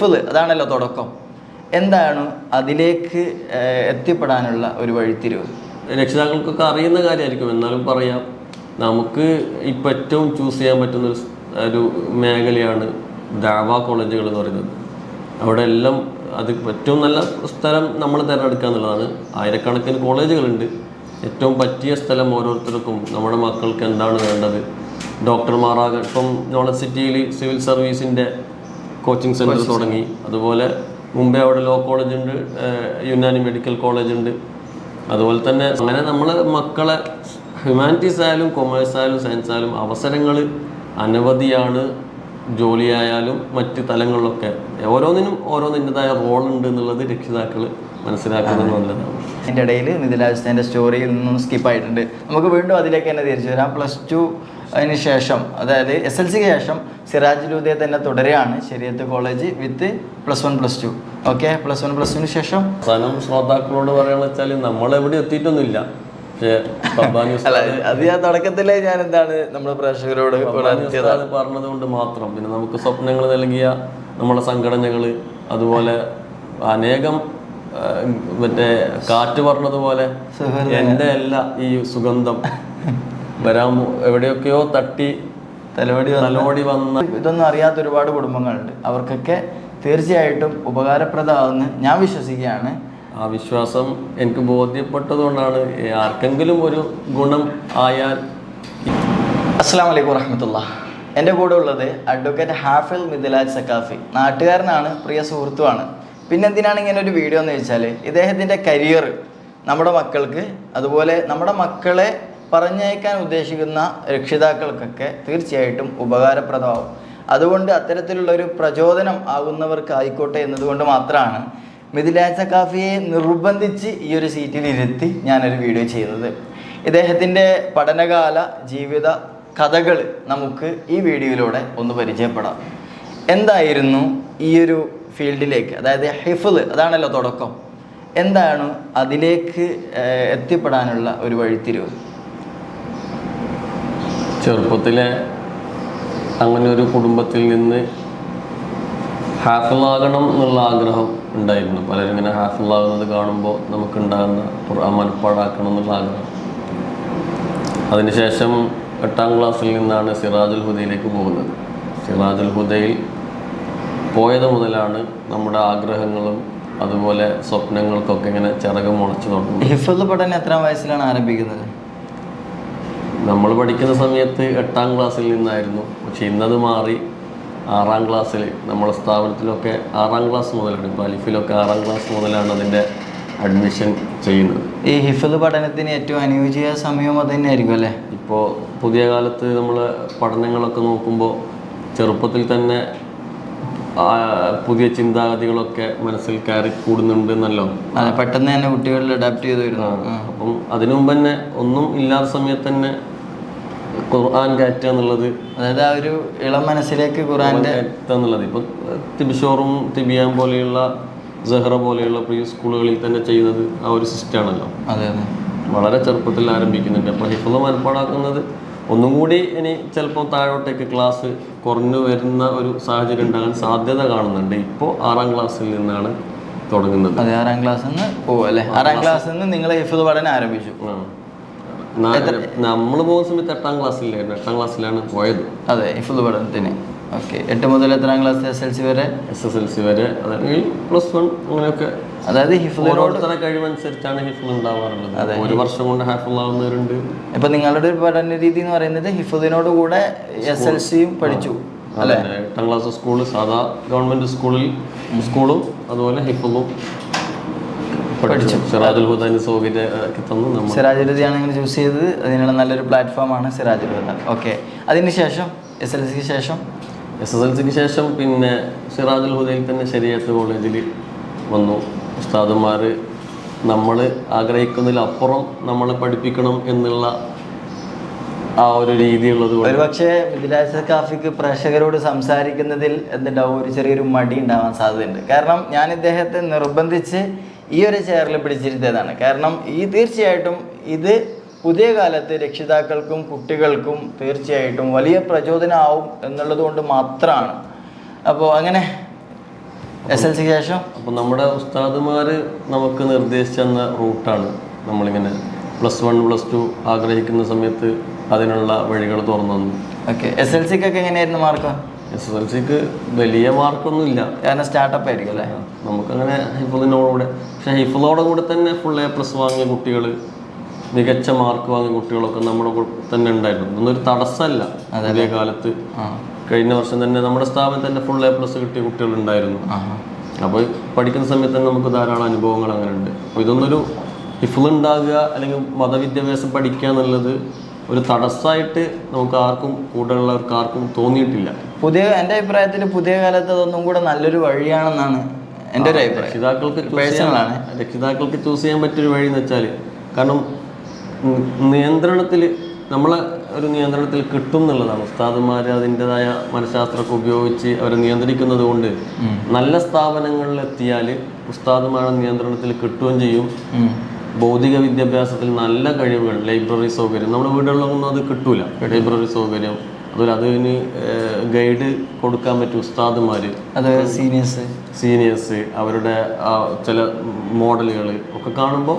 ഹിഫിൾ അതാണല്ലോ തുടക്കം. എന്താണ് അതിലേക്ക് എത്തിപ്പെടാനുള്ള ഒരു വഴിത്തിരിവ് രക്ഷിതാക്കൾക്കൊക്കെ അറിയുന്ന കാര്യമായിരിക്കും. എന്നാലും പറയാം നമുക്ക് ഇപ്പം ഏറ്റവും ചൂസ് ചെയ്യാൻ പറ്റുന്ന ഒരു മേഖലയാണ് ദാവ കോളേജുകൾ എന്ന് പറയുന്നത്. അവിടെ എല്ലാം അത് ഏറ്റവും നല്ല സ്ഥലം നമ്മൾ തിരഞ്ഞെടുക്കുക എന്നുള്ളതാണ്. ആയിരക്കണക്കിന് കോളേജുകളുണ്ട്. ഏറ്റവും പറ്റിയ സ്ഥലം ഓരോരുത്തർക്കും നമ്മുടെ മക്കൾക്ക് എന്താണ് വേണ്ടത്? ഡോക്ടർമാരാകാൻ ഇപ്പം നോളജ് സിറ്റിയിൽ സിവിൽ സർവീസിന്റെ കോച്ചിങ് സെന്റർ തുടങ്ങി. അതുപോലെ മുമ്പേ അവിടെ ലോ കോളേജ് ഉണ്ട് യുനാനി മെഡിക്കൽ കോളേജ് ഉണ്ട്. അതുപോലെ തന്നെ അങ്ങനെ നമ്മൾ മക്കളെ ഹ്യൂമാനിറ്റീസ് ആയാലും കൊമേഴ്സ് ആയാലും സയൻസ് ആയാലും അവസരങ്ങൾ അനവധിയാണ് ജോലിയായാലും മറ്റ് തലങ്ങളിലൊക്കെ. ഓരോന്നിനും ഓരോന്നിന്റെതായ റോൾ ഉണ്ട് എന്നുള്ളത് രക്ഷിതാക്കൾ മനസ്സിലാക്കുന്നത് നല്ലതാണ്. അതിന്റെ ഇടയിൽ മിഥിലാജിന്റെ സ്റ്റോറിയിൽ നിന്നും സ്കിപ്പായിട്ടുണ്ട് നമുക്ക് വീണ്ടും അതിലേക്ക് തന്നെ തിരിച്ചു വരാം. പ്ലസ് ടു അതിന് ശേഷം അതായത് എസ് എൽ സിക്ക് ശേഷം സിറാജ് ലൂദിയെ തന്നെ തുടരുകയാണ് ശരിയത്ത് college with plus one plus two. Okay plus one plus ടുവിന് ശേഷം? അവസാനം ശ്രോതാക്കളോട് പറയുകയാണെന്ന് വെച്ചാൽ നമ്മളെവിടെ എത്തിയിട്ടൊന്നുമില്ല. അല്ല ഉസ്താദ് അത് ഞാൻ തുടക്കത്തിലെ ഞാൻ എന്താണ് നമ്മുടെ പ്രേക്ഷകരോട് പറഞ്ഞത്? കൊണ്ട് മാത്രം. പിന്നെ നമുക്ക് സ്വപ്നങ്ങൾ നൽകിയ നമ്മളെ സംഘടനകൾ അതുപോലെ അനേകം മറ്റേ കാറ്റ് പറഞ്ഞതുപോലെ എന്റെ അല്ല ഈ സുഗന്ധം. വരാൻ എവിടെയൊക്കെയോ തട്ടി തലവടി തലോടി വന്ന ഇതൊന്നും അറിയാത്ത ഒരുപാട് കുടുംബങ്ങളുണ്ട്. അവർക്കൊക്കെ തീർച്ചയായിട്ടും ഉപകാരപ്രദമാകുമെന്ന് ഞാൻ വിശ്വസിക്കുകയാണ്. ആ വിശ്വാസം എനിക്ക് ബോധ്യപ്പെട്ടതുകൊണ്ടാണ് ആർക്കെങ്കിലും ഒരു ഗുണം ആയാൽ അസ്സാം വലൈക്കും വറഹമത്തുള്ള. എന്റെ കൂടെ ഉള്ളത് അഡ്വക്കേറ്റ് ഹാഫിൽ മിഥിലാജ് സക്കാഫി നാട്ടുകാരനാണ് പ്രിയ സുഹൃത്തുമാണ് പിന്നെ എന്തിനാണ് ഇങ്ങനെ ഒരു വീഡിയോ എന്ന് വെച്ചാൽ ഇദ്ദേഹത്തിന്റെ കരിയർ നമ്മുടെ മക്കൾക്ക് അതുപോലെ നമ്മുടെ മക്കളെ പറഞ്ഞയക്കാൻ ഉദ്ദേശിക്കുന്ന രക്ഷിതാക്കൾക്കൊക്കെ തീർച്ചയായിട്ടും ഉപകാരപ്രദമാവും. അതുകൊണ്ട് അത്തരത്തിലുള്ള ഒരു പ്രചോദനം ആകുന്നവർക്ക് ആയിക്കോട്ടെ എന്നതുകൊണ്ട് മാത്രമാണ് മിഥിലാച്ച കാഫിയെ നിർബന്ധിച്ച് ഈ ഒരു സീറ്റിൽ ഇരുത്തി ഞാനൊരു വീഡിയോ ചെയ്യുന്നത്. ഇദ്ദേഹത്തിന്റെ പഠനകാല ജീവിത കഥകൾ നമുക്ക് ഈ വീഡിയോയിലൂടെ ഒന്ന് പരിചയപ്പെടാം. എന്തായിരുന്നു ഈ ഒരു ഫീൽഡിലേക്ക്? അതായത് ഹിഫിൾ അതാണല്ലോ തുടക്കം. എന്താണ് അതിലേക്ക് എത്തിപ്പെടാനുള്ള ഒരു വഴിത്തിരിവ്? ചെറുപ്പത്തിലെ അങ്ങനെ ഒരു കുടുംബത്തിൽ നിന്ന് ഹാഫിളാകണം എന്നുള്ള ആഗ്രഹം ഉണ്ടായിരുന്നു. പലരും ഇങ്ങനെ ഹാഫിളാകുന്നത് കാണുമ്പോൾ നമുക്കുണ്ടാകുന്ന ഖുർആൻ മനപ്പാടാക്കണം എന്നുള്ള ആഗ്രഹം. അതിനുശേഷം എട്ടാം ക്ലാസ്സിൽ നിന്നാണ് സിറാജുൽ ഹുദയിലേക്ക് പോകുന്നത്. സിറാജുൽ ഹുദയിൽ പോയത് മുതലാണ് നമ്മുടെ ആഗ്രഹങ്ങളും അതുപോലെ സ്വപ്നങ്ങൾക്കൊക്കെ ഇങ്ങനെ ചിറകം മുളച്ചു തുടങ്ങുന്നത് ഹിഫുൽ പഠനം എത്ര വയസ്സിലാണ് ആരംഭിക്കുന്നത്? നമ്മൾ പഠിക്കുന്ന സമയത്ത് എട്ടാം ക്ലാസ്സിൽ നിന്നായിരുന്നു. പക്ഷെ ഇന്നത് മാറി ആറാം ക്ലാസ്സിൽ നമ്മുടെ സ്ഥാപനത്തിലൊക്കെ ആറാം ക്ലാസ് മുതലാണ്. ഇപ്പോൾ അലിഫിലൊക്കെ ആറാം ക്ലാസ് മുതലാണ് അതിന്റെ അഡ്മിഷൻ ചെയ്യുന്നത്. ഈ ഹിഫിൾ പഠനത്തിന് ഏറ്റവും അനുയോജ്യ സമയം അത് തന്നെയായിരിക്കും അല്ലേ? ഇപ്പോൾ പുതിയ കാലത്ത് നമ്മൾ പഠനങ്ങളൊക്കെ നോക്കുമ്പോൾ ചെറുപ്പത്തിൽ തന്നെ പുതിയ ചിന്താഗതികളൊക്കെ മനസ്സിൽ കയറി കൂടുന്നുണ്ട് എന്നല്ലോ പെട്ടെന്ന് തന്നെ കുട്ടികളിൽ അഡാപ്റ്റ് ചെയ്ത് വരുന്നു. അപ്പം അതിനു മുമ്പ് തന്നെ ഒന്നും ഇല്ലാത്ത സമയത്ത് തന്നെ ഖുർആൻ കയറ്റുക എന്നുള്ളത് അതായത് ആ ഒരു ഇളം മനസ്സിലേക്ക് ഖുറാന്റെ എന്നുള്ളത് ഇപ്പം തിബിഷോറും തിബിയാൻ പോലെയുള്ള സെഹ്റ പോലെയുള്ള പ്രീ സ്കൂളുകളിൽ തന്നെ ചെയ്യുന്നത് ആ ഒരു സിസ്റ്റമാണല്ലോ. അതെ അതെ. വളരെ ചെറുപ്പത്തിൽ ആരംഭിക്കുന്നുണ്ട്. അപ്പോൾ ഹിഫുള്ള മനപ്പാടാക്കുന്നത് ഒന്നും കൂടി ഇനി ചിലപ്പോൾ താഴോട്ടേക്ക് ക്ലാസ് കുറഞ്ഞു വരുന്ന ഒരു സാഹചര്യം ഉണ്ടാകാൻ സാധ്യത കാണുന്നുണ്ട്. ഇപ്പോൾ ആറാം ക്ലാസ്സിൽ നിന്നാണ് തുടങ്ങുന്നത്. അതെ ആറാം ക്ലാസ് നിന്ന് പോവും അല്ലേ? ആറാം ക്ലാസ്സിൽ നിന്ന് നിങ്ങൾ ഹിഫിൾ പഠനം ആരംഭിച്ചു. നമ്മൾ പോകുന്ന സമയത്ത് എട്ടാം ക്ലാസ്സിലായിരുന്നു. എട്ടാം ക്ലാസ്സിലാണ് പോയത്. അതെ ഫുൾ പഠനത്തിന് ഓക്കെ എട്ട് മുതൽ എത്രാം ക്ലാസ് എസ് എൽ സി വരെ? എസ് എസ് എൽ സി വരെ. അല്ലെങ്കിൽ പ്ലസ് വൺ അങ്ങനെയൊക്കെ. അതായത് ഹിഫുലോട് കഴിവനുസരിച്ചാണ് ഹിഫുൾ ഉണ്ടാവാറുള്ളത്. അതെ ഒരു വർഷം കൊണ്ട് ഹാഫിൾ ആവുന്നവരുണ്ട്. ഇപ്പൊ നിങ്ങളുടെ ഒരു പഠന രീതി എന്ന് പറയുന്നത് ഹിഫുദിനോട് കൂടെ എസ് എൽ സിയും പഠിച്ചു അല്ലെ? എട്ടാം ക്ലാസ് സ്കൂൾ സാധാ ഗവൺമെന്റ് സ്കൂളിൽ സ്കൂളും അതുപോലെ ഹിഫിളും പഠിച്ചു. സിറാജുൽ ഹുദാന് സൗകര്യം തന്നു സിറാജുൽ ചൂസ് ചെയ്തത് അതിനുള്ള നല്ലൊരു പ്ലാറ്റ്ഫോമാണ് സിറാജുലുദ ഓക്കെ അതിനുശേഷം എസ് എൽ സിക്ക് ശേഷം എസ് എസ് എൽ സിക്ക് ശേഷം പിന്നെ സിറാജുൽ ഹുദയിൽ തന്നെ ശരിയത്ത് കോളേജിൽ വന്നു. ഉസ്താദുമാർ നമ്മൾ ആഗ്രഹിക്കുന്നതിലപ്പുറം നമ്മളെ പഠിപ്പിക്കണം എന്നുള്ള ആ ഒരു രീതിയുള്ളത് ഒരു ഒരുപക്ഷെ മിഥിലാജ് കാഫിക്ക് പ്രേക്ഷകരോട് സംസാരിക്കുന്നതിൽ എന്തുണ്ടാവും? ഒരു ചെറിയൊരു മടി ഉണ്ടാവാൻ സാധ്യതയുണ്ട്. കാരണം ഞാൻ ഇദ്ദേഹത്തെ നിർബന്ധിച്ച് ഈ ഒരു ചെയറിൽ പിടിച്ചിരുത്തിയതാണ്. കാരണം ഈ തീർച്ചയായിട്ടും ഇത് പുതിയ കാലത്ത് രക്ഷിതാക്കൾക്കും കുട്ടികൾക്കും തീർച്ചയായിട്ടും വലിയ പ്രചോദനമാവും എന്നുള്ളത് കൊണ്ട് മാത്രമാണ്. അപ്പോൾ അങ്ങനെ എസ് എൽ സിക്ക് ശേഷം? അപ്പോൾ നമ്മുടെ ഉസ്താദുമാർ നമുക്ക് നിർദ്ദേശിച്ചു തന്ന റൂട്ടാണ് നമ്മളിങ്ങനെ പ്ലസ് വൺ പ്ലസ് ടു ആഗ്രഹിക്കുന്ന സമയത്ത് അതിനുള്ള വഴികൾ തുറന്നു ഓക്കെ. എസ് എൽ സിക്കൊക്കെ എങ്ങനെയായിരുന്നു മാർക്ക്? എസ് എസ് എൽ സിക്ക് വലിയ മാർക്കൊന്നും ഇല്ല കാരണം സ്റ്റാർട്ടപ്പ് ആയിരിക്കും അല്ലേ? നമുക്കങ്ങനെ ഹിഫുദിനോടുകൂടെ പക്ഷേ ഹിഫുദോടെ കൂടെ തന്നെ ഫുൾ എ പ്ലസ് വാങ്ങിയ കുട്ടികൾ മികച്ച മാർക്ക് വാങ്ങിയ കുട്ടികളൊക്കെ നമ്മുടെ തന്നെ ഉണ്ടായിരുന്നു. ഇതൊന്നൊരു തടസ്സമല്ല. അതേ കാലത്ത്. കഴിഞ്ഞ വർഷം തന്നെ നമ്മുടെ സ്ഥാപനത്തിൽ തന്നെ ഫുൾ എ പ്ലസ് കിട്ടിയ കുട്ടികളുണ്ടായിരുന്നു അപ്പോൾ പഠിക്കുന്ന സമയത്ത് തന്നെ നമുക്ക് ധാരാളം അനുഭവങ്ങൾ അങ്ങനെ ഉണ്ട്. അപ്പോൾ ഇതൊന്നൊരു ഹിഫുൾ ഉണ്ടാകുക അല്ലെങ്കിൽ മതവിദ്യാഭ്യാസം പഠിക്കുക എന്നുള്ളത് ഒരു തടസ്സമായിട്ട് നമുക്ക് ആർക്കും കൂടെയുള്ളവർക്ക് ആർക്കും തോന്നിയിട്ടില്ല. പുതിയ എന്റെ അഭിപ്രായത്തിൽ പുതിയ കാലത്ത് അതൊന്നും കൂടെ നല്ലൊരു വഴിയാണെന്നാണ് എന്റെ ഒരു അഭിപ്രായം. രക്ഷിതാക്കൾക്ക് പേഴ്സണലാണ്. രക്ഷിതാക്കൾക്ക് ചൂസ് ചെയ്യാൻ പറ്റിയൊരു വഴി എന്ന് വെച്ചാൽ കാരണം നിയന്ത്രണത്തിൽ നമ്മളെ ഒരു നിയന്ത്രണത്തിൽ കിട്ടും എന്നുള്ളതാണ്. ഉസ്താദുമാർ അതിന്റെതായ മനഃശാസ്ത്രമൊക്കെ ഉപയോഗിച്ച് അവരെ നിയന്ത്രിക്കുന്നത് കൊണ്ട് നല്ല സ്ഥാപനങ്ങളിൽ എത്തിയാൽ ഉസ്താദുമാരുടെ നിയന്ത്രണത്തിൽ കിട്ടുകയും ചെയ്യും. ഭൗതിക വിദ്യാഭ്യാസത്തിൽ നല്ല കഴിവുകൾ ലൈബ്രറി സൗകര്യം. നമ്മുടെ വീടുകളിലൊന്നും അത് കിട്ടൂല. ലൈബ്രറി സൗകര്യം അതുപോലെ അതിന് ഗൈഡ് കൊടുക്കാൻ പറ്റും ഉസ്താദുമാർ അത് സീനിയേഴ്സ് സീനിയേഴ്സ് അവരുടെ ചില മോഡലുകൾ ഒക്കെ കാണുമ്പോൾ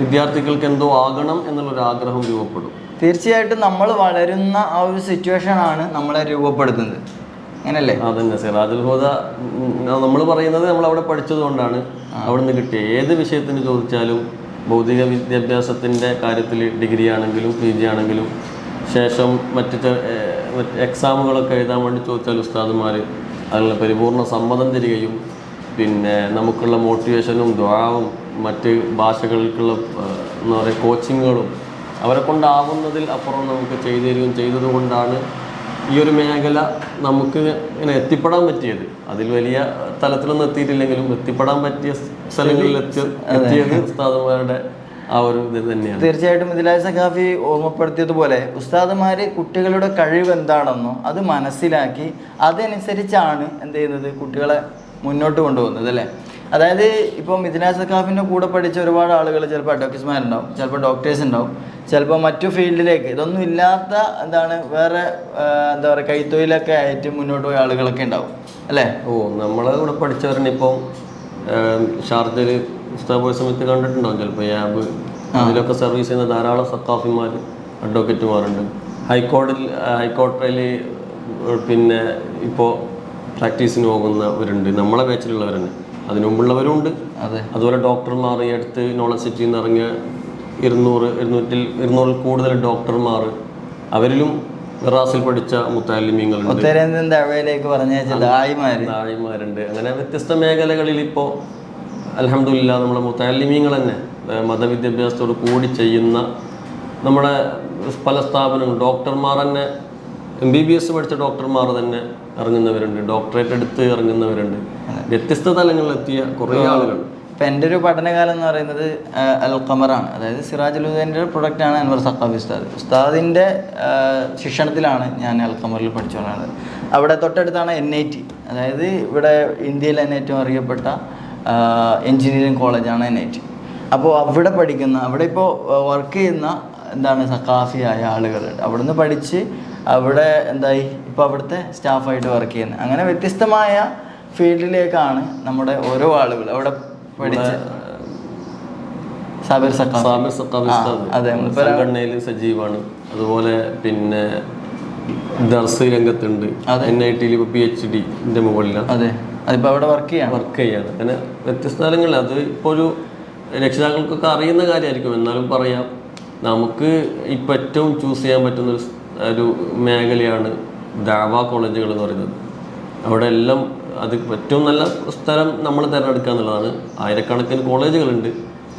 വിദ്യാർത്ഥികൾക്ക് എന്തോ ആകണം എന്നുള്ളൊരു ആഗ്രഹം രൂപപ്പെടും. തീർച്ചയായിട്ടും നമ്മൾ വളരുന്ന ആ ഒരു സിറ്റുവേഷൻ ആണ് നമ്മളെ രൂപപ്പെടുത്തുന്നത്. അങ്ങനല്ലേ? അതന്നെ സിറാജുൽ ഹുദ നമ്മൾ പറയുന്നത് നമ്മൾ അവിടെ പഠിച്ചത് കൊണ്ടാണ് അവിടുന്ന് കിട്ടിയ. ഏത് വിഷയത്തിന് ചോദിച്ചാലും ഭൗതിക വിദ്യാഭ്യാസത്തിന്റെ കാര്യത്തിൽ ഡിഗ്രി ആണെങ്കിലും പി ജി ആണെങ്കിലും ശേഷം മറ്റു മറ്റ് എക്സാമുകളൊക്കെ എഴുതാൻ വേണ്ടി ചോദിച്ചാൽ ഉസ്താദുമാർ അതിനുള്ള പരിപൂർണ സമ്മതം തരികയും പിന്നെ നമുക്കുള്ള മോട്ടിവേഷനും ദ്വാവും മറ്റ് ഭാഷകൾക്കുള്ള എന്താ പറയുക കോച്ചിങ്ങുകളും അവരെ കൊണ്ടാവുന്നതിൽ അപ്പുറം നമുക്ക് ചെയ്തു തരികയും ചെയ്തതുകൊണ്ടാണ് ഈ ഒരു മേഖല നമുക്ക് ഇങ്ങനെ എത്തിപ്പെടാൻ പറ്റിയത്. അതിൽ വലിയ തലത്തിലൊന്നും എത്തിയിട്ടില്ലെങ്കിലും എത്തിപ്പെടാൻ പറ്റിയ സ്ഥലങ്ങളിൽ എത്തിയത് ഉസ്താദുമാരുടെ ആ ഒരു ഇത് തന്നെയാണ്. തീർച്ചയായിട്ടും ഇതിലായ സഖാഫി ഓർമ്മപ്പെടുത്തിയതുപോലെ ഉസ്താദുമാർ കുട്ടികളുടെ കഴിവ് എന്താണെന്നോ അത് മനസ്സിലാക്കി അതനുസരിച്ചാണ് എന്ത് ചെയ്യുന്നത് കുട്ടികളെ മുന്നോട്ട് കൊണ്ടുപോകുന്നത് അല്ലേ? അതായത് ഇപ്പം മിഥിലാജ് സഖാഫിന്റെ കൂടെ പഠിച്ച ഒരുപാട് ആളുകൾ ചിലപ്പോൾ അഡ്വക്കസ്മാരുണ്ടാവും ചിലപ്പോൾ ഡോക്ടേഴ്സ് ഉണ്ടാവും ചിലപ്പോൾ മറ്റു ഫീൽഡിലേക്ക് ഇതൊന്നും ഇല്ലാത്ത എന്താണ് വേറെ എന്താ പറയുക കൈത്തൊഴിലൊക്കെ ആയിട്ട് മുന്നോട്ട് പോയ ആളുകളൊക്കെ ഉണ്ടാവും അല്ലേ? ഓ നമ്മളെ കൂടെ പഠിച്ചവരുണ്ട് ഇപ്പം ഷാർജയിൽ ഉസ്താദ് പോയ സമയത്ത് കണ്ടിട്ടുണ്ടാവും ചിലപ്പോൾ യാബ് അതിലൊക്കെ സർവീസ് ചെയ്യുന്ന ധാരാളം സക്കാഫിമാർ അഡ്വക്കേറ്റുമാരുണ്ട്. ഹൈക്കോടതി ഹൈക്കോടതിയിൽ പിന്നെ ഇപ്പോൾ പ്രാക്ടീസിന് പോകുന്നവരുണ്ട്. നമ്മളെ ബാച്ചിലുള്ളവരുണ്ട്. തന്നെ അതിനു മുമ്പുള്ളവരുണ്ട് അതെ. അതുപോലെ ഡോക്ടർമാർ ഈ അടുത്ത് നോളജ് സിറ്റിയിൽ നിന്ന് ഇറങ്ങിയ ഇരുന്നൂറ് ഇരുന്നൂറ്റിൽ ഇരുന്നൂറിൽ കൂടുതൽ ഡോക്ടർമാർ. അവരിലും റാസിൽ പഠിച്ച മുത്താലിമീങ്ങളുണ്ട്. അങ്ങനെ വ്യത്യസ്ത മേഖലകളിൽ ഇപ്പോൾ അലഹമില്ല നമ്മുടെ മുത്താലിമീങ്ങൾ തന്നെ മതവിദ്യാഭ്യാസത്തോട് കൂടി ചെയ്യുന്ന നമ്മുടെ പല സ്ഥാപനങ്ങൾ ഡോക്ടർമാർ തന്നെ എം ബി ബി എസ് പഠിച്ച ഡോക്ടർമാർ തന്നെ ഇറങ്ങുന്നവരുണ്ട് ഡോക്ടറേറ്റ് എടുത്ത് ഇറങ്ങുന്നവരുണ്ട്. വ്യത്യസ്ത തലങ്ങളിലെത്തിയ കുറേ ആളുകൾ. ഇപ്പം എന്റെ ഒരു പഠനകാലം എന്ന് പറയുന്നത് അൽ ഖമറാണ് അതായത് സിറാജുലുദ്ദീന്റെ പ്രൊഡക്റ്റാണ് അൻവർ സഖാബി ഉസ്താദ്. ഉസ്താദിന്റെ ശിക്ഷണത്തിലാണ് ഞാൻ അൽ ഖമറിൽ പഠിച്ചുകൊണ്ടിരുന്നത് അവിടെ തൊട്ടടുത്താണ് എൻ ഐ ടി. അതായത് ഇവിടെ ഇന്ത്യയിൽ തന്നെ ഏറ്റവും അറിയപ്പെട്ട എഞ്ചിനീയറിംഗ് കോളേജാണ് എൻ ഐ ടി അപ്പോൾ അവിടെ പഠിക്കുന്ന അവിടെ ഇപ്പോൾ വർക്ക് ചെയ്യുന്ന എന്താണ് സക്കാഫിയായ ആളുകളുണ്ട് അവിടുന്ന് പഠിച്ച് അവിടെ എന്തായി? ഇപ്പോൾ അവിടുത്തെ സ്റ്റാഫായിട്ട് വർക്ക് ചെയ്യുന്നത് അങ്ങനെ വ്യത്യസ്തമായ ഫീൽഡിലേക്കാണ് നമ്മുടെ ഓരോ ആളുകൾ അവിടെ പഠിച്ച് സാബിർ സാബിർ അതെ, സംഘടനയിൽ സജീവാണ്. അതുപോലെ പിന്നെ ദർസ് രംഗത്തുണ്ട്. എൻ ഐ ടിയിൽ ഇപ്പോൾ പി എച്ച് ഡിന്റെ മുകളിലാണ്. അതെ. അതിപ്പോൾ അവിടെ വർക്ക് ചെയ്യാണ് വർക്ക് ചെയ്യാണ്. അങ്ങനെ വ്യത്യസ്ത സ്ഥലങ്ങളിൽ അത് ഇപ്പോൾ ഒരു രക്ഷിതാക്കൾക്കൊക്കെ അറിയുന്ന കാര്യമായിരിക്കും എന്നാലും പറയാം നമുക്ക് ഇപ്പം ഏറ്റവും ചൂസ് ചെയ്യാൻ പറ്റുന്ന ഒരു ഒരു മേഖലയാണ് ദാവ കോളേജുകൾ എന്ന് പറയുന്നത്. അവിടെ എല്ലാം അത് ഏറ്റവും നല്ല സ്ഥലം നമ്മൾ തിരഞ്ഞെടുക്കുക എന്നുള്ളതാണ്. ആയിരക്കണക്കിന് കോളേജുകളുണ്ട്.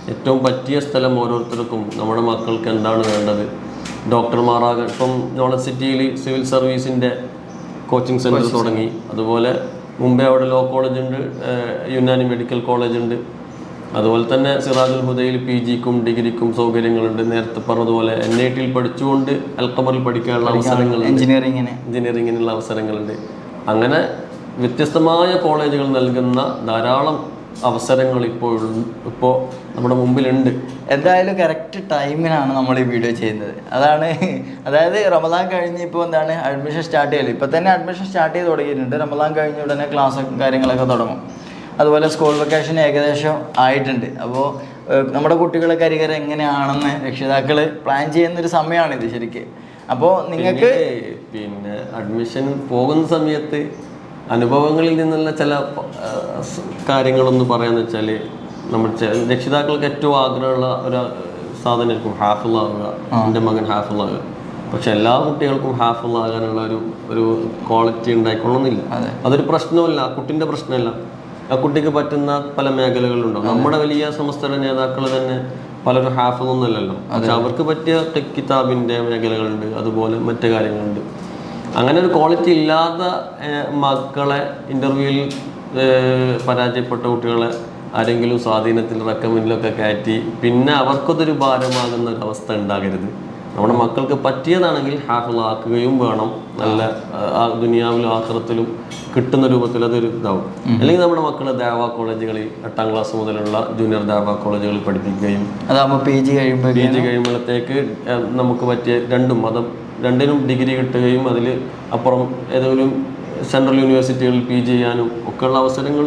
ഏറ്റവും പറ്റിയ സ്ഥലം ഓരോരുത്തർക്കും. നമ്മുടെ മക്കൾക്ക് എന്താണ് വേണ്ടത്? ഡോക്ടർമാരാകാൻ ഇപ്പം നോളജ് സിറ്റിയിൽ സിവിൽ സർവീസിന്റെ കോച്ചിങ് സെന്റർ തുടങ്ങി. അതുപോലെ മുമ്പേ അവിടെ ലോ കോളേജ് ഉണ്ട് യുനാനി മെഡിക്കൽ കോളേജ് ഉണ്ട്. അതുപോലെ തന്നെ സിറാജുൽ ഹുദയിൽ പി ജിക്കും ഡിഗ്രിക്കും സൗകര്യങ്ങളുണ്ട്. നേരത്തെ പറഞ്ഞതുപോലെ എൻ ഐ ടിയിൽ പഠിച്ചുകൊണ്ട് അൽക്കമറിൽ പഠിക്കാനുള്ള അവസരങ്ങൾ എഞ്ചിനീയറിംഗിന് എഞ്ചിനീയറിങ്ങിനുള്ള അവസരങ്ങളുണ്ട്. അങ്ങനെ വ്യത്യസ്തമായ കോളേജുകൾ നൽകുന്ന ധാരാളം അവസരങ്ങൾ ഇപ്പോൾ ഇപ്പോൾ നമ്മുടെ മുമ്പിലുണ്ട്. എന്തായാലും കറക്റ്റ് ടൈമിനാണ് നമ്മൾ ഈ വീഡിയോ ചെയ്യുന്നത്. അതാണ് അതായത് റമദാൻ കഴിഞ്ഞ് ഇപ്പോൾ എന്താണ് അഡ്മിഷൻ സ്റ്റാർട്ട് ചെയ്യൽ. ഇപ്പം തന്നെ അഡ്മിഷൻ സ്റ്റാർട്ട് ചെയ്ത് തുടങ്ങിയിട്ടുണ്ട്. റമദാൻ കഴിഞ്ഞ് ഉടനെ ക്ലാസ് കാര്യങ്ങളൊക്കെ തുടങ്ങും. അതുപോലെ സ്കൂൾ വെക്കേഷൻ ഏകദേശം ആയിട്ടുണ്ട്. അപ്പോൾ നമ്മുടെ കുട്ടികളെ കരിയർ എങ്ങനെയാണെന്ന് രക്ഷിതാക്കൾ പ്ലാൻ ചെയ്യുന്നൊരു സമയമാണിത് ശരിക്ക്. അപ്പോൾ നിങ്ങൾക്ക് പിന്നെ അഡ്മിഷൻ പോകുന്ന സമയത്ത് അനുഭവങ്ങളിൽ നിന്നുള്ള ചില കാര്യങ്ങളൊന്ന് പറയാന്ന് വെച്ചാൽ നമ്മൾ രക്ഷിതാക്കൾക്ക് ഏറ്റവും ആഗ്രഹമുള്ള ഒരു സാധനമായിരിക്കും ഹാഫിളാവുക എന്റെ മകൻ ഹാഫിളാവുക. പക്ഷെ എല്ലാ കുട്ടികൾക്കും ഹാഫിളാകാനുള്ള ഒരു ഒരു ക്വാളിറ്റി ഉണ്ടായിക്കൊള്ളുന്നില്ല അതൊരു പ്രശ്നമല്ല ആ കുട്ടിന്റെ പ്രശ്നമല്ല. ആ കുട്ടിക്ക് പറ്റുന്ന പല മേഖലകളുണ്ടാവും നമ്മുടെ വലിയ സമസ്തയുടെ നേതാക്കൾ തന്നെ പലരും ഹാഫൊന്നുമല്ലല്ലോ പക്ഷെ അവർക്ക് പറ്റിയ ടെക് കിതാബിന്റെ മേഖലകളുണ്ട് അതുപോലെ മറ്റു കാര്യങ്ങളുണ്ട്. അങ്ങനെ ഒരു ക്വാളിറ്റി ഇല്ലാത്ത മക്കളെ ഇന്റർവ്യൂവിൽ പരാജയപ്പെട്ട കുട്ടികളെ ആരെങ്കിലും സ്വാധീനത്തിൽ റെക്കമെൻഡിലൊക്കെ കയറ്റി പിന്നെ അവർക്കതൊരു ഭാരമാകുന്ന ഒരു അവസ്ഥ ഉണ്ടാകരുത്. നമ്മുടെ മക്കൾക്ക് പറ്റിയതാണെങ്കിൽ ഹാഫിളാക്കുകയും വേണം. നല്ല ദുനിയാവിലും ആഹ്റത്തിലും കിട്ടുന്ന രൂപത്തിൽ അതൊരു ഇതാവും. അല്ലെങ്കിൽ നമ്മുടെ മക്കളെ ദേവ കോളേജുകളിൽ എട്ടാം ക്ലാസ് മുതലുള്ള ജൂനിയർ ദേവ കോളേജുകളിൽ പഠിപ്പിക്കുകയും അതാകുമ്പോൾ പി ജി കഴിയുമ്പോൾ പി ജി കഴിയുമ്പോഴത്തേക്ക് നമുക്ക് പറ്റിയ രണ്ടും മതം രണ്ടിനും ഡിഗ്രി കിട്ടുകയും അതിൽ അപ്പുറം ഏതെങ്കിലും സെൻട്രൽ യൂണിവേഴ്സിറ്റികളിൽ പി ജി ചെയ്യാനും ഒക്കെയുള്ള അവസരങ്ങൾ.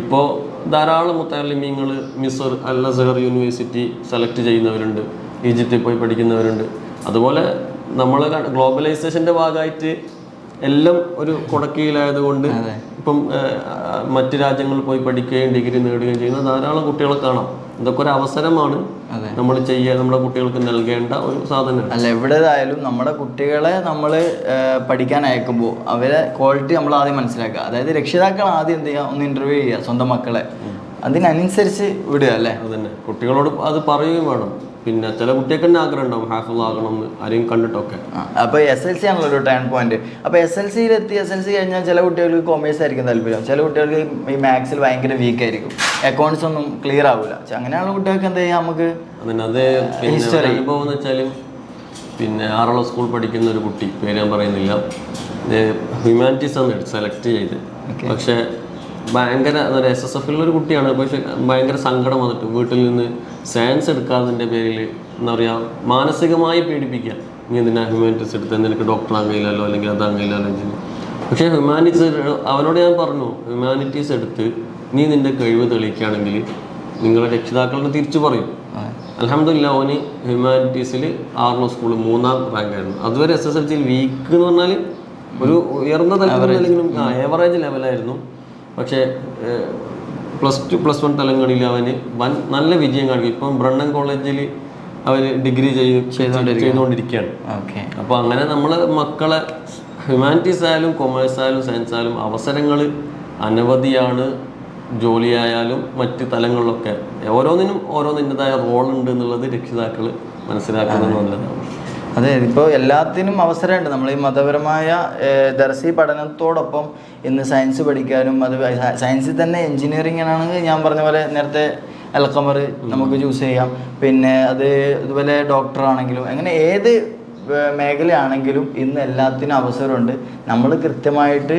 ഇപ്പോൾ ധാരാളം മുത്താലിമീങ്ങൾ മിസർ അൽ അസഹർ യൂണിവേഴ്സിറ്റി സെലക്ട് ചെയ്യുന്നവരുണ്ട് ഈജിപ്തിൽ പോയി പഠിക്കുന്നവരുണ്ട്. അതുപോലെ നമ്മൾ ഗ്ലോബലൈസേഷന്റെ ഭാഗമായിട്ട് എല്ലാം ഒരു കുടക്കീഴിലായതുകൊണ്ട് ഇപ്പം മറ്റു മറ്റ് രാജ്യങ്ങളിൽ പോയി പഠിക്കുകയും ഡിഗ്രി നേടുകയും ചെയ്യുന്ന ധാരാളം കുട്ടികളെ കാണാം. ഇതൊക്കെ ഒരു അവസരമാണ് നമ്മൾ ചെയ്യുക നമ്മുടെ കുട്ടികൾക്ക് നൽകേണ്ട ഒരു സാധനം അല്ല എവിടേതായാലും നമ്മുടെ കുട്ടികളെ നമ്മൾ പഠിക്കാൻ അയക്കുമ്പോൾ അവരെ ക്വാളിറ്റി നമ്മൾ ആദ്യം മനസ്സിലാക്കുക. അതായത് രക്ഷിതാക്കൾ ആദ്യം എന്ത് ചെയ്യുക? ഒന്ന് ഇന്റർവ്യൂ ചെയ്യുക സ്വന്തം മക്കളെ. അതിനനുസരിച്ച് വിടുക അല്ലേ? അതന്നെ. കുട്ടികളോട് അത് പറയുകയും വേണം. പിന്നെ ചില കുട്ടികൾക്ക് തന്നെ ആഗ്രഹം ഉണ്ടാവും ഹാഫിൾ ആകണം എന്ന് ആരെയും കണ്ടിട്ടൊക്കെ അപ്പൊ എസ് എൽ സി ആണല്ലോ ഒരു ടേൺ പോയിന്റ് അപ്പൊ എസ് എൽ സിയിൽ എത്തി എസ് എൽ സി കഴിഞ്ഞാൽ ചില കുട്ടികൾക്ക് കോമേഴ്സ് ആയിരിക്കും താല്പര്യം. ചില കുട്ടികൾക്ക് ഈ മാത്സിൽ ഭയങ്കര വീക്ക് ആയിരിക്കും. അക്കൗണ്ട്സ് ഒന്നും ക്ലിയർ ആവില്ല അങ്ങനെയുള്ള കുട്ടികൾക്ക് എന്താ ചെയ്യാം നമുക്ക്? അത് അനുഭവം എന്ന് വെച്ചാൽ പിന്നെ ആറളം സ്കൂൾ പഠിക്കുന്ന ഒരു കുട്ടി പേര് ഞാൻ പറയുന്നില്ല. ഹ്യൂമാനിറ്റീസ് ആണ് സെലക്ട് ചെയ്ത്. പക്ഷേ ഭയങ്കര എസ് എസ് എഫിലുള്ള ഒരു കുട്ടിയാണ്. പക്ഷെ ഭയങ്കര സങ്കടം വന്നിട്ട് വീട്ടിൽ നിന്ന് സയൻസ് എടുക്കാത്തതിന്റെ പേരിൽ എന്താ പറയുക മാനസികമായി പീഡിപ്പിക്കുക നീ എന്തിനാ ഹ്യൂമാനിറ്റീസ് എടുത്ത്? നിനക്ക് ഡോക്ടർ ആകില്ലല്ലോ അല്ലെങ്കിൽ എന്ന് പക്ഷേ ഹ്യൂമാനിറ്റീസ് അവനോട് ഞാൻ പറഞ്ഞു ഹ്യൂമാനിറ്റീസ് എടുത്ത് നീ നിന്റെ കഴിവ് തെളിയിക്കുകയാണെങ്കിൽ നിങ്ങളുടെ രക്ഷിതാക്കളെ തിരിച്ചു പറയും. അലഹമില്ല ഓന് ഹ്യൂമാനിറ്റീസിൽ ആർണോ സ്കൂൾ മൂന്നാം റാങ്ക് ആയിരുന്നു. അതുവരെ എസ് എസ് എൽ സിയിൽ വീക്ക് എന്ന് പറഞ്ഞാൽ ഒരു ഉയർന്ന തലത്തിലെങ്കിലും ആ ഏവറേജ് ലെവലായിരുന്നു പക്ഷേ പ്ലസ് ടു പ്ലസ് വൺ തലങ്ങളിൽ അവന് വൻ നല്ല വിജയം കാണിക്കും. ഇപ്പം ബ്രണ്ണൻ കോളേജിൽ അവർ ഡിഗ്രി ചെയ്ത് ചെയ്തുകൊണ്ടിരിക്കുകയാണ്. ഓക്കെ. അപ്പോൾ അങ്ങനെ നമ്മൾ മക്കളെ ഹ്യൂമാനിറ്റീസ് ആയാലും കൊമേഴ്സ് ആയാലും സയൻസ് ആയാലും അവസരങ്ങൾ അനവധിയാണ്. ജോലിയായാലും മറ്റ് തലങ്ങളിലൊക്കെ ഓരോന്നിനും ഓരോന്നിന്റെതായ റോൾ ഉണ്ട് എന്നുള്ളത് രക്ഷിതാക്കൾ മനസ്സിലാക്കുന്നത് നല്ലതാണ്. അതെ ഇപ്പോൾ എല്ലാത്തിനും അവസരമുണ്ട്. നമ്മൾ ഈ മതപരമായ ദർശി പഠനത്തോടൊപ്പം ഇന്ന് സയൻസ് പഠിക്കാനും അത് സയൻസിൽ തന്നെ എഞ്ചിനീയറിംഗ് ആണെങ്കിൽ ഞാൻ പറഞ്ഞ പോലെ നേരത്തെ അൽക്കമർ നമുക്ക് ചൂസ് ചെയ്യാം. പിന്നെ അത് ഇതുപോലെ ഡോക്ടർ ആണെങ്കിലും അങ്ങനെ ഏത് മേഖലയാണെങ്കിലും ഇന്ന് എല്ലാത്തിനും അവസരമുണ്ട്. നമ്മൾ കൃത്യമായിട്ട്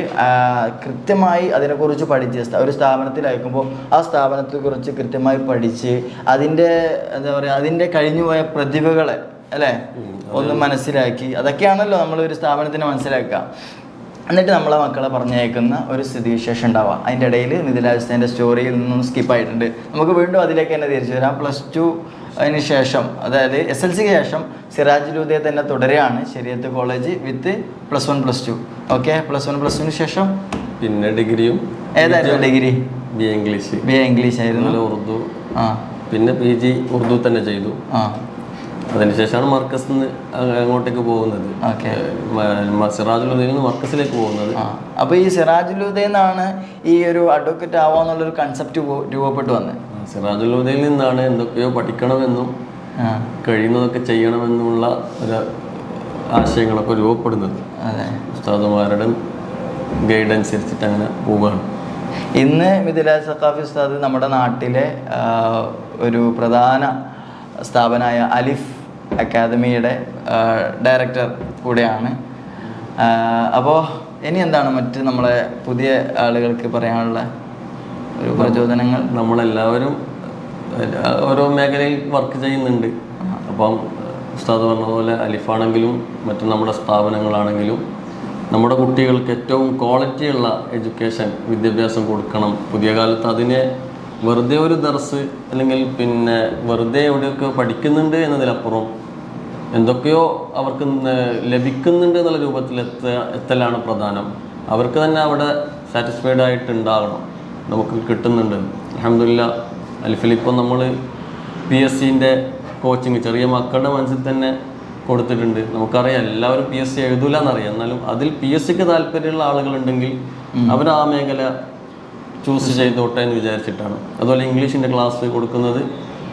കൃത്യമായി അതിനെക്കുറിച്ച് പഠിച്ച് ഒരു സ്ഥാപനത്തിൽ സ്ഥാപനത്തിലയക്കുമ്പോൾ ആ സ്ഥാപനത്തെക്കുറിച്ച് കൃത്യമായി പഠിച്ച് അതിന്റെ എന്താ പറയുക അതിന്റെ കഴിഞ്ഞുപോയ പ്രതിഭകളെ അല്ലേ? ഒന്ന് മനസ്സിലാക്കി. അതൊക്കെയാണല്ലോ നമ്മൾ ഒരു സ്ഥാപനത്തിന് മനസ്സിലാക്കുക. എന്നിട്ട് നമ്മളെ മക്കളെ പറഞ്ഞേക്കുന്ന ഒരു സ്ഥിതിവിശേഷം ഉണ്ടാവുക അതിന്റെ ഇടയിൽ മിഥിലാജിന്റെ സ്റ്റോറിയിൽ നിന്നും സ്കിപ്പായിട്ടുണ്ട് നമുക്ക് വീണ്ടും അതിലേക്ക് തന്നെ തിരിച്ചു വരാം. പ്ലസ് ടു അതിന് ശേഷം അതായത് എസ് എൽ സിക്ക് ശേഷം സിറാജ് ലൂദയെ തന്നെ തുടരുകയാണ് Shariat college with plus one plus two okay plus one plus ടുവിന് ശേഷം? പിന്നെ ഡിഗ്രിയും ഏതായിരുന്നു degree? B A English B A English ആയിരുന്നു. ഉറുദു. ആ. പിന്നെ പി ജി ഉറുദു തന്നെ ചെയ്തു. ആ. അതിനുശേഷമാണ് മർക്കസ് അങ്ങോട്ടേക്ക് പോകുന്നത്. സിറാജുൽ നിന്ന് മർക്കസിലേക്ക് പോകുന്നത്. അപ്പൊ അപ്പോൾ ഈ സിറാജുലുദ്ദീനാണ് ഈ ഒരു അഡ്വക്കേറ്റ് ആവാന്നുള്ളൊരു കൺസെപ്റ്റ് രൂപപ്പെട്ടു വന്നത് സിറാജുൽ ഹുദയിൽ നിന്നാണ് എന്തൊക്കെയോ പഠിക്കണമെന്നും കഴിയുന്നതൊക്കെ ചെയ്യണമെന്നുള്ള ഒരു ആശയങ്ങളൊക്കെ രൂപപ്പെടുന്നത്. ഉസ്താദുമാരുടെ ഗൈഡ് അനുസരിച്ചിട്ട് അങ്ങനെ പോവുകയാണ്. ഇന്ന് മിഥിലാജ് സഖാഫി ഉസ്താദ് നമ്മുടെ നാട്ടിലെ ഒരു പ്രധാന സ്ഥാപനമായ അലിഫ് അക്കാദമിയുടെ ഡയറക്ടർ കൂടെയാണ്. അപ്പോൾ ഇനി എന്താണ് മറ്റ് നമ്മളെ പുതിയ ആളുകൾക്ക് പറയാനുള്ള ഒരു പ്രചോദനങ്ങൾ? നമ്മളെല്ലാവരും ഓരോ മേഖലയിൽ വർക്ക് ചെയ്യുന്നുണ്ട്. അപ്പം ഉസ്താദ് പറഞ്ഞ പോലെ അലിഫാണെങ്കിലും മറ്റു നമ്മുടെ സ്ഥാപനങ്ങളാണെങ്കിലും നമ്മുടെ കുട്ടികൾക്ക് ഏറ്റവും ക്വാളിറ്റിയുള്ള എഡ്യൂക്കേഷൻ വിദ്യാഭ്യാസം കൊടുക്കണം. പുതിയ കാലത്ത് അതിനെ വെറുതെ ഒരു ദർസ് അല്ലെങ്കിൽ പിന്നെ വെറുതെ എവിടെയൊക്കെ പഠിക്കുന്നുണ്ട് എന്നതിലപ്പുറം എന്തൊക്കെയോ അവർക്ക് ലഭിക്കുന്നുണ്ട് എന്നുള്ള രൂപത്തിൽ എത്ത എത്തലാണ് പ്രധാനം. അവർക്ക് തന്നെ അവിടെ സാറ്റിസ്ഫൈഡ് ആയിട്ട് ഉണ്ടാകണം നമുക്ക് കിട്ടുന്നുണ്ട്. അലഹമില്ല അൽഫിൽ നമ്മൾ പി എസ് സിന്റെ കോച്ചിങ് ചെറിയ മക്കളുടെ മനസ്സിൽ തന്നെ കൊടുത്തിട്ടുണ്ട്. നമുക്കറിയാം എല്ലാവരും പി എസ് സി എഴുതൂല എന്നറിയാം എന്നാലും അതിൽ പി എസ് സിക്ക് താല്പര്യമുള്ള ആളുകളുണ്ടെങ്കിൽ അവർ ആ മേഖല ചൂസ് ചെയ്തോട്ടെ എന്ന് വിചാരിച്ചിട്ടാണ്. അതുപോലെ ഇംഗ്ലീഷിന്റെ ക്ലാസ് കൊടുക്കുന്നത്.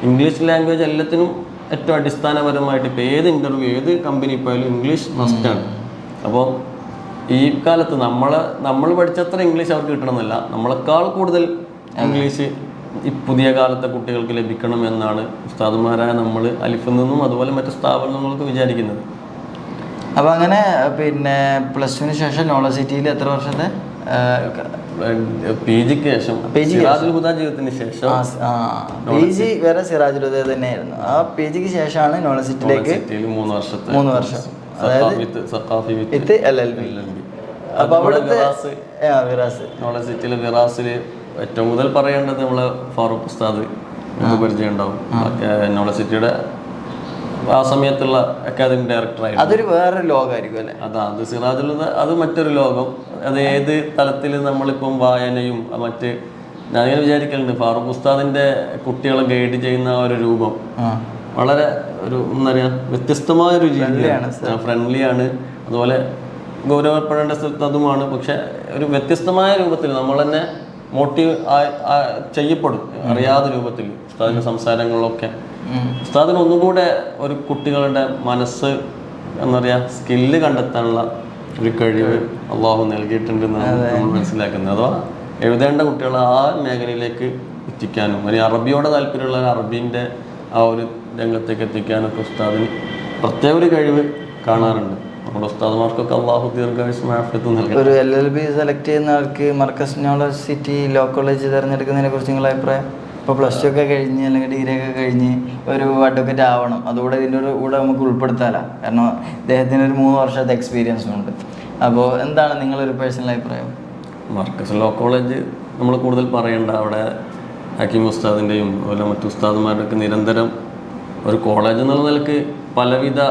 ഇംഗ്ലീഷ് ലാംഗ്വേജ് എല്ലാത്തിനും ഏറ്റവും അടിസ്ഥാനപരമായിട്ട് ഇപ്പോൾ ഏത് ഇന്റർവ്യൂ ഏത് കമ്പനി പോയാലും ഇംഗ്ലീഷ് മസ്റ്റാണ് അപ്പോൾ ഈ കാലത്ത് നമ്മൾ നമ്മൾ പഠിച്ചത്ര ഇംഗ്ലീഷ് അവർക്ക് കിട്ടണമെന്നല്ല. നമ്മളെക്കാൾ കൂടുതൽ ഇംഗ്ലീഷ് ഈ പുതിയ കാലത്തെ കുട്ടികൾക്ക് ലഭിക്കണം എന്നാണ് ഉസ്താദുമാരായ നമ്മൾ അലിഫിൽ നിന്നും അതുപോലെ മറ്റു സ്ഥാപനങ്ങൾക്ക് വിചാരിക്കുന്നത്. അപ്പോൾ അങ്ങനെ പിന്നെ പ്ലസ് ടുവിന് ശേഷം നോളജ് സിറ്റിയിൽ എത്ര വർഷത്തെ? പി ജിക്ക് ശേഷം ജീവിതത്തിന് പി ജി തന്നെയായിരുന്നു. ആ പി ജിക്ക് ശേഷമാണ് നോളജ് സിറ്റിയിലേക്ക് മൂന്ന് വർഷത്തെ മൂന്ന് വർഷം. അതായത് with Saqafi with with L L B. അപ്പൊ അവിടുത്തെ വിറാസ് ആ, വിറാസ് നമ്മളെ വിറാസിൽ ഏറ്റവും കൂടുതൽ പറയേണ്ടത് നമ്മളെ ഫാറൂഖ് ഉസ്താദ് നമുക്ക് പരിചയം ഉണ്ടാവും. നമ്മളെ സിറ്റിയുടെ ആ സമയത്തുള്ള അക്കാദമിക് ഡയറക്ടറായിരുന്നു അതൊരു വേറൊരു ലോകമായിരിക്കും അല്ലേ? അതാ അത് സിറാജിൽ നിന്ന് അത് മറ്റൊരു ലോകം. അത് ഏത് തലത്തിൽ നമ്മളിപ്പം വായനയും മറ്റ് ഞാനിങ്ങനെ വിചാരിക്കലുണ്ട് ഫാറൂഖ് ഉസ്താദിന്റെ കുട്ടികളെ ഗൈഡ് ചെയ്യുന്ന ആ ഒരു രൂപം. വളരെ ഒരു എന്താ പറയാ വ്യത്യസ്തമായ ഒരു രീതിയാണ്. ഫ്രണ്ട്ലിയാണ് അതുപോലെ ഗൗരവപ്പെടേണ്ട സ്ഥലത്ത് അതുമാണ്. പക്ഷെ ഒരു വ്യത്യസ്തമായ രൂപത്തിൽ നമ്മൾ തന്നെ മോട്ടീവ് ചെയ്യപ്പെടും. അറിയാത്ത രൂപത്തിൽ ഉസ്താദിന്റെ സംസാരങ്ങളിലൊക്കെ. ഉസ്താദിന് ഒന്നും കൂടെ ഒരു കുട്ടികളുടെ മനസ്സ് എന്താ പറയാ സ്കില്ല് കണ്ടെത്താനുള്ള ഒരു കഴിവ് അള്ളാഹു നൽകിയിട്ടുണ്ടെന്നാണ് നമ്മൾ മനസ്സിലാക്കുന്നത്. അഥവാ എഴുതേണ്ട കുട്ടികളെ ആ മേഖലയിലേക്ക് എത്തിക്കാനും അല്ലെങ്കിൽ അറബിയോട് താല്പര്യമുള്ള അറബീന്റെ ആ ഒരു രംഗത്തേക്ക് എത്തിക്കാനൊക്കെ ഉസ്താദിന് പ്രത്യേക ഒരു കഴിവ് കാണാറുണ്ട്. നമ്മുടെ ഉസ്താദ്മാർക്കൊക്കെ അള്ളാഹു ദീർഘായുസ് ഒരു എൽ എൽ ബി സെലക്ട് ചെയ്യുന്ന ആൾക്ക് Markaz university city law college തിരഞ്ഞെടുക്കുന്നതിനെ കുറിച്ച് നിങ്ങളുടെ അഭിപ്രായം? ഇപ്പോൾ പ്ലസ് ടു ഒക്കെ കഴിഞ്ഞ് അല്ലെങ്കിൽ ഡിഗ്രി ഒക്കെ കഴിഞ്ഞ് ഒരു അഡ്വക്കേറ്റ് ആവണം. അതുകൂടെ ഇതിന്റെ ഒരു കൂടെ നമുക്ക് ഉൾപ്പെടുത്താലോ. കാരണം ഇദ്ദേഹത്തിന് ഒരു മൂന്ന് വർഷത്തെ എക്സ്പീരിയൻസും ഉണ്ട്. അപ്പോൾ എന്താണ് നിങ്ങളൊരു പേഴ്സണൽ അഭിപ്രായം? മർക്കസ് ലോ കോളേജ് നമ്മൾ കൂടുതൽ പറയേണ്ട അവിടെ ഹക്കീം ഉസ്താദിന്റെയും അതുപോലെ മറ്റു ഉസ്താദുമാരുടെയൊക്കെ നിരന്തരം ഒരു കോളേജ് എന്നുള്ള നിലയ്ക്ക് പലവിധ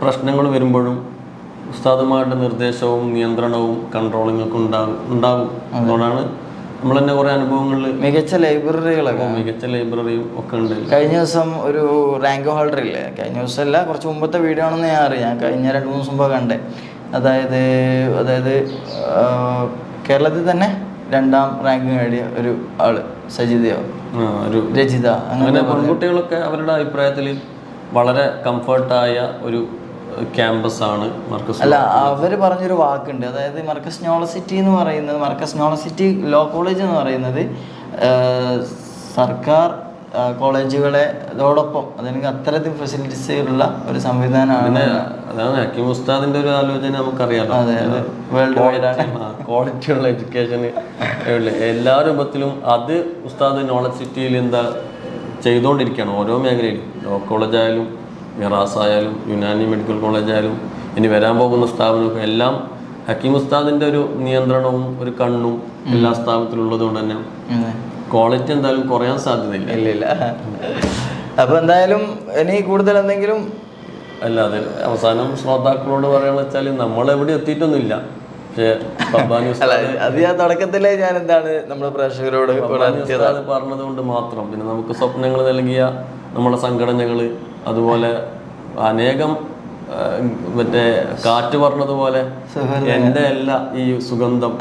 പ്രശ്നങ്ങൾ വരുമ്പോഴും ഉസ്താദുമാരുടെ നിർദ്ദേശവും നിയന്ത്രണവും കൺട്രോളിങ്ങൊക്കെ ഉണ്ടാകും ഉണ്ടാകും അതുകൊണ്ടാണ് നമ്മൾ തന്നെ കുറേ അനുഭവങ്ങളിൽ മികച്ച ലൈബ്രറികളൊക്കെ. മികച്ച ലൈബ്രറിയും ഒക്കെ ഉണ്ട്. കഴിഞ്ഞ ദിവസം ഒരു റാങ്ക് ഹോൾഡർ ഇല്ലേ? കഴിഞ്ഞ ദിവസം അല്ല കുറച്ച് മുമ്പത്തെ വീഡിയോ ആണെന്ന് ഞാൻ അറിയാം. കഴിഞ്ഞ രണ്ട് മൂന്ന് ദിവസം മുമ്പ് കണ്ടേ. അതായത് അതായത് കേരളത്തിൽ തന്നെ രണ്ടാം റാങ്ക് നേടിയ ഒരു ആൾ സജിതയോ ഒരു രജിത അങ്ങനെ അങ്ങനെ പെൺകുട്ടികളൊക്കെ അവരുടെ അഭിപ്രായത്തിൽ വളരെ കംഫർട്ടായ ഒരു ക്യാമ്പസ് ആണ് മർക്കസ് അല്ല അവർ പറഞ്ഞൊരു വാക്കുണ്ട്. അതായത് മർക്കസ് നോളസിറ്റി എന്ന് പറയുന്നത് മർക്കസ് നോളസിറ്റി ലോ കോളേജ് എന്ന് പറയുന്നത് സർക്കാർ കോളേജുകളെതോടൊപ്പം കോളേജുകളെ അതോടൊപ്പം അതിന് അത്തരത്തിൽ ഫെസിലിറ്റീസ് ഉള്ള ഒരു സംവിധാനമാണ്. അതാണ് ഹക്കീം ഉസ്താദിന്റെ ഒരു ആലോചന നമുക്കറിയാലോ. വേൾഡ് വൈഡ് ആണ്. ക്വാളിറ്റി ഉള്ള എഡ്യൂക്കേഷൻ എല്ലാ രൂപത്തിലും അത് ഉസ്താദ് നോളജ് സിറ്റിയിൽ എന്താ ചെയ്തുകൊണ്ടിരിക്കുകയാണ് ഓരോ മേഖലയിലും. ലോ കോളേജ് ആയാലും മിറാസ് ആയാലും യുനാനി മെഡിക്കൽ കോളേജ് ആയാലും ഇനി വരാൻ പോകുന്ന സ്ഥാപനമൊക്കെ എല്ലാം ഹക്കീം ഉസ്താദിന്റെ ഒരു നിയന്ത്രണവും ഒരു കണ്ണും എല്ലാ സ്ഥാപനത്തിലും ഉള്ളത് കൊണ്ട് തന്നെ അതെ. ക്വാളിറ്റി എന്തായാലും കുറയാൻ സാധ്യതയില്ല. ഇല്ല ഇല്ല. അപ്പൊ എന്തായാലും ഇനി കൂടുതൽ എന്തെങ്കിലും അല്ല അല്ലാതെ അവസാനം ശ്രോതാക്കളോട് പറയാന്ന് വെച്ചാൽ നമ്മൾ എവിടെ എത്തിയിട്ടൊന്നുമില്ല. അത് ഞാൻ തുടക്കത്തിലേ ഞാൻ എന്താണ് നമ്മുടെ പ്രേക്ഷകരോട് പറഞ്ഞത്? കൊണ്ട് മാത്രം. പിന്നെ നമുക്ക് സ്വപ്നങ്ങൾ നൽകിയ നമ്മളെ സംഘടനകൾ അതുപോലെ അനേകം മറ്റേ കാറ്റ് പറഞ്ഞതുപോലെ എന്റെ അല്ല ഈ സുഗന്ധം.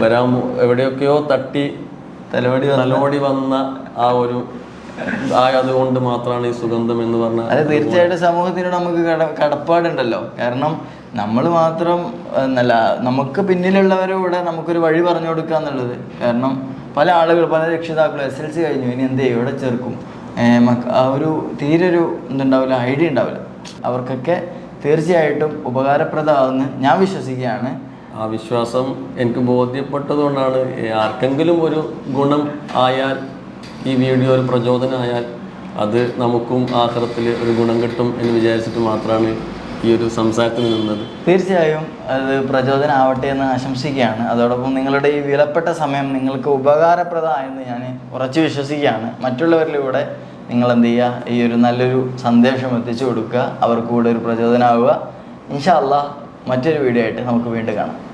വരാൻ എവിടെയൊക്കെയോ തട്ടി തലോടി തലോടി വന്ന ആ ഒരു അതുകൊണ്ട് മാത്രമാണ് ഈ സുഗന്ധം എന്ന് പറഞ്ഞാൽ അത് തീർച്ചയായിട്ടും സമൂഹത്തിനോട് നമുക്ക് കടപ്പാടുണ്ടല്ലോ. കാരണം നമ്മൾ മാത്രം എന്നല്ല നമുക്ക് പിന്നിലുള്ളവരോടെ നമുക്കൊരു വഴി പറഞ്ഞു കൊടുക്കുക എന്നുള്ളത് കാരണം പല ആളുകൾ പല രക്ഷിതാക്കളും എസ് എൽ സി കഴിഞ്ഞു. ഇനി എന്ത് ചെയ്യും? എവിടെ ചേർക്കും? ആ ഒരു തീരെ ഒരു എന്തുണ്ടാവില്ല ഐഡിയ ഉണ്ടാവില്ല. അവർക്കൊക്കെ തീർച്ചയായിട്ടും ഉപകാരപ്രദമാകുന്ന ഞാൻ വിശ്വസിക്കുകയാണ്. ആ വിശ്വാസം എനിക്ക് ബോധ്യപ്പെട്ടതുകൊണ്ടാണ് ആർക്കെങ്കിലും ഒരു ഗുണം ആയാൽ ഈ വീഡിയോ ഒരു പ്രചോദനമായാൽ അത് നമുക്കും ആഹ്റത്തിൽ ഒരു ഗുണം കിട്ടും എന്ന് വിചാരിച്ചിട്ട് മാത്രമാണ് ഈ ഒരു സംസാരത്തിൽ നിന്നത്? തീർച്ചയായും അത് പ്രചോദനമാവട്ടെ എന്ന് ആശംസിക്കുകയാണ്. അതോടൊപ്പം നിങ്ങളുടെ ഈ വിലപ്പെട്ട സമയം നിങ്ങൾക്ക് ഉപകാരപ്രദമായെന്ന് ഞാൻ ഉറച്ചു വിശ്വസിക്കുകയാണ്. മറ്റുള്ളവരിലൂടെ നിങ്ങൾ എന്ത് ചെയ്യുക? ഈ ഒരു നല്ലൊരു സന്ദേശം എത്തിച്ചു കൊടുക്കുക. അവർക്ക് കൂടെ ഒരു പ്രചോദനമാവുക ഇൻഷാ മറ്റൊരു വീഡിയോ ആയിട്ട് നമുക്ക് വീണ്ടും കാണാം.